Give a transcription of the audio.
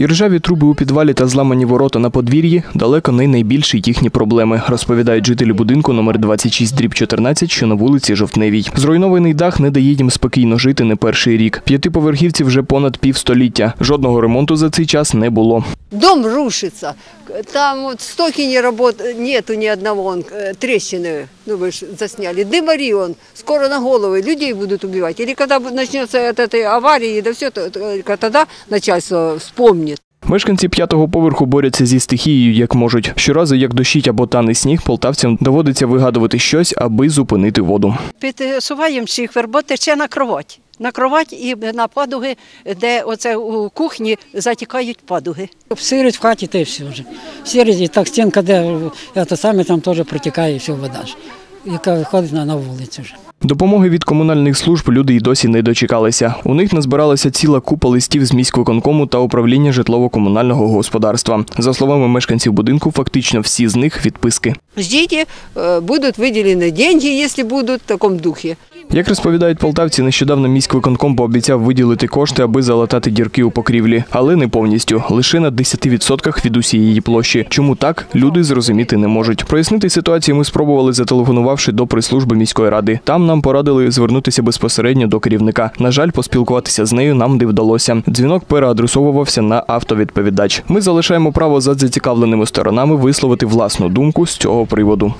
Іржаві труби у підвалі та зламані ворота на подвір'ї далеко не найбільші їхні проблеми, розповідають жителі будинку номер 26 дріб 14, що на вулиці Жовтневій. Зруйнований дах не дає їм спокійно жити не перший рік. П'ятиповерхівці вже понад півстоліття. Жодного ремонту за цей час не було. Дом рушится. Там вот стойки не работ... нету ни одного, он, э, трещины, ну вы ж засняли. Дымари он, скоро на головы людей будут убивать. Или когда бу- начнется от этой аварии, да все, тогда начальство вспомнит. Мешканці п'ятого поверху борються зі стихією як можуть. Щоразу, як дощить або тане сніг, полтавцям доводиться вигадувати щось, аби зупинити воду. Підсуваємо всіх вербот тече на кровать. На кровать і на подуги, де оце у кухні затікають подуги. Сирить в хаті, й все вже. Сирить, і так стінка, де е, те саме, там теж протікає все вода ж, яка виходить на, на вулицю вже. Допомоги від комунальних служб люди й досі не дочекалися. У них назбиралася ціла купа листів з міськвиконкому та управління житлово-комунального господарства. За словами мешканців будинку, фактично всі з них відписки. Ждите, э, будут выделены деньги, если будут в таком духе. Як розповідають полтавці, нещодавно міськвиконком пообіцяв виділити кошти, аби залатати дірки у покрівлі, але не повністю, лише на 10% від усієї площі. Чому так, люди зрозуміти не можуть. Прояснити ситуацію ми спробували, зателефонувавши до прес-служби міської ради. Там нам порадили звернутися безпосередньо до керівника. На жаль, поспілкуватися з нею нам не вдалося. Дзвінок переадресовувався на автовідповідач. Ми залишаємо право за зацікавленими сторонами висловити власну думку з цього приводу.